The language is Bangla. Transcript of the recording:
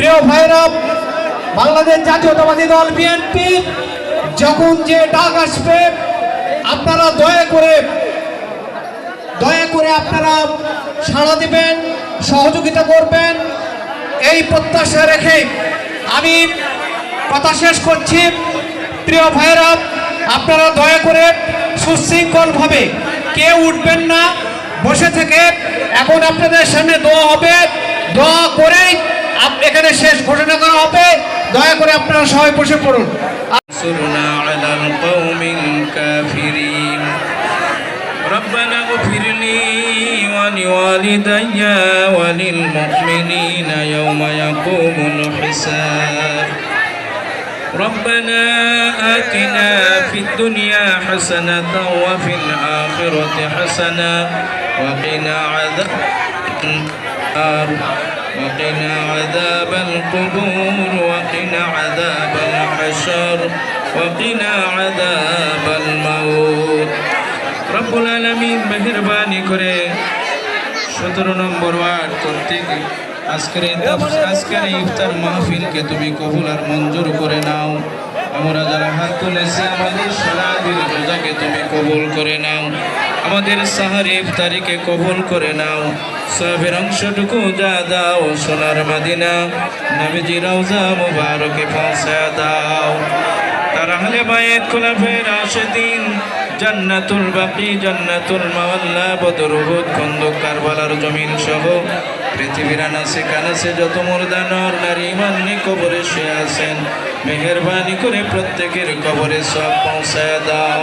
প্রিয় ভাইরা, বাংলাদেশ জাতীয়তাবাদী দল বিএনপি, যখন যে ডাক আসবে, আপনারা দয়া করে দয়া করে আপনারা সাড়া দিবেন, সহযোগিতা করবেন। এই প্রত্যাশা রেখে আমি কথা শেষ করছি। প্রিয় ভাইরা, আপনারা দয়া করে সুশৃঙ্খলভাবে কেউ উঠবেন না, বসে থেকে। এখন আপনাদের সামনে দোয়া হবে। দোয়া করেই এখানে শেষ ঘোষণা করা হবে দয়া করে আপনারা সবাই বসে পড়ুন انصرنا على القوم الكافرين ربنا اغفر لي ولوالدي وللمؤمنين يوم يقوم الحساب ربنا آتنا في الدنيا حسنة وفي الآخرة حسنة وقنا عذاب النار وقنا عذاب القبور وقنا عذاب الحشر وقنا عذاب الموت رب العالمين মেহেরবানি করে সতেরো নম্বর ওয়ার্ড কর্তৃক আজকের এই তাফ- আজকের এই ইফতার মাহফিলকে তুমি কবুল আর মঞ্জুর করে নাও আমরা যারা হাত তুলেছি, আমাদের সারাদিন রোজাকে তুমি কবুল করে নাও। আমাদের সাহারি ইফতারিকে কবুল করে নাও। সবের অংশটুকু যা দাও, সোনার মাদিনা। নবীজি রওজা মুবারকে পৌঁছা দাও। তার আহলে বায়েত খোলাফের রাশিদিন, জান্নাতুল বাকি, জান্নাতুল মাওয়াল্লা বদর উহুদ খন্দক কারবালার জমিন সহ পৃথিবীর যত নারী মেহেরবানি করে প্রত্যেকের কবরে সব পৌঁছায় দাও।